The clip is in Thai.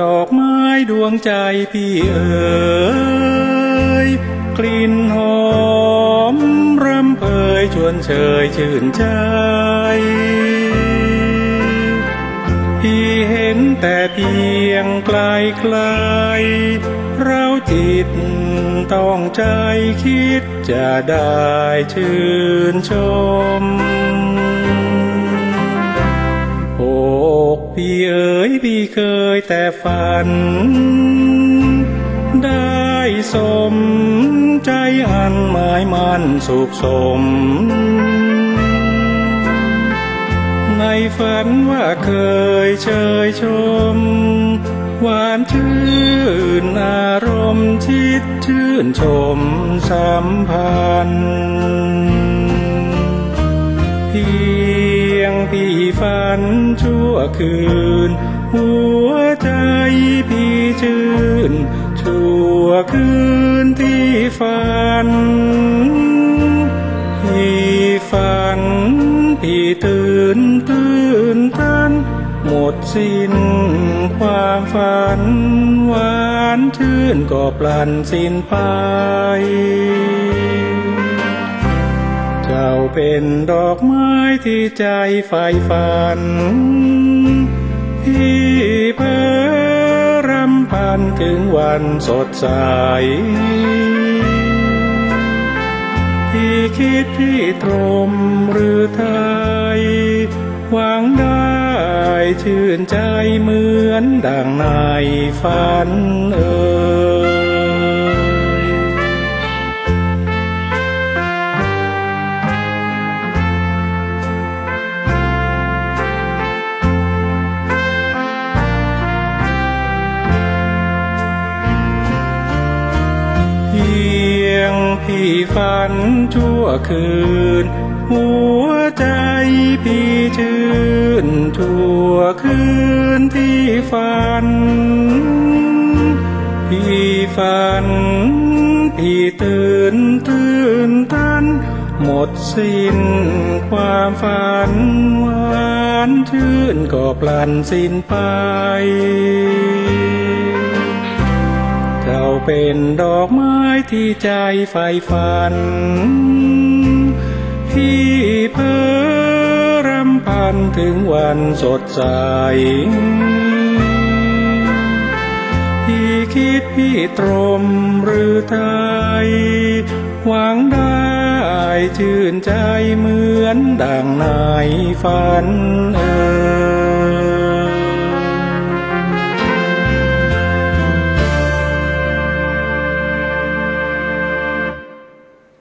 ดอกไม้ดวงใจพี่เอ๋ยกลิ่นหอมรำเพยชวนเชยชื่นใจ พี่เห็นแต่เพียงไกลไกลเราจิตต้องใจคิดจะได้ชื่นชม แต่ฝัน ได้สมใจอันหมายมันสุขสม ในฝันว่าเคยเชยชม หวานชื่นอารมณ์ชิดชื่นชมสัมพันธ์เพียงพี่ฝันชั่วคืน หัวใจพี่ชื่น ชั่วคืนที่ฝัน พี่ฝัน พี่ตื่นตื่นตัน หมดสิ้นความฝัน หวานชื่นก็ปลันสิ้นไปเจ้าเป็นดอกไม้ที่ใจใฝ่ฝัน ถึงวันสดใส ที่คิดที่ตรมหรือไทยหวังได้ชื่นใจเหมือนดังในฝันเอ่ย พี่ฝันชั่วคืน หัวใจพี่ชื่นชั่วคืนที่ฝัน พี่ฝัน พี่ตื่นตื่นตัน หมดสิ้นความฝันหวานชื่นก็ปลันสิ้นไปเจ้าเป็นดอกไม้ ที่ใจใฝ่ฝันพี่เพ้อรำพันถึงวันสดใสพี่คิดพี่ตรมหรือไทย หวังได้ชื่นใจเหมือนดังในฝันเอ่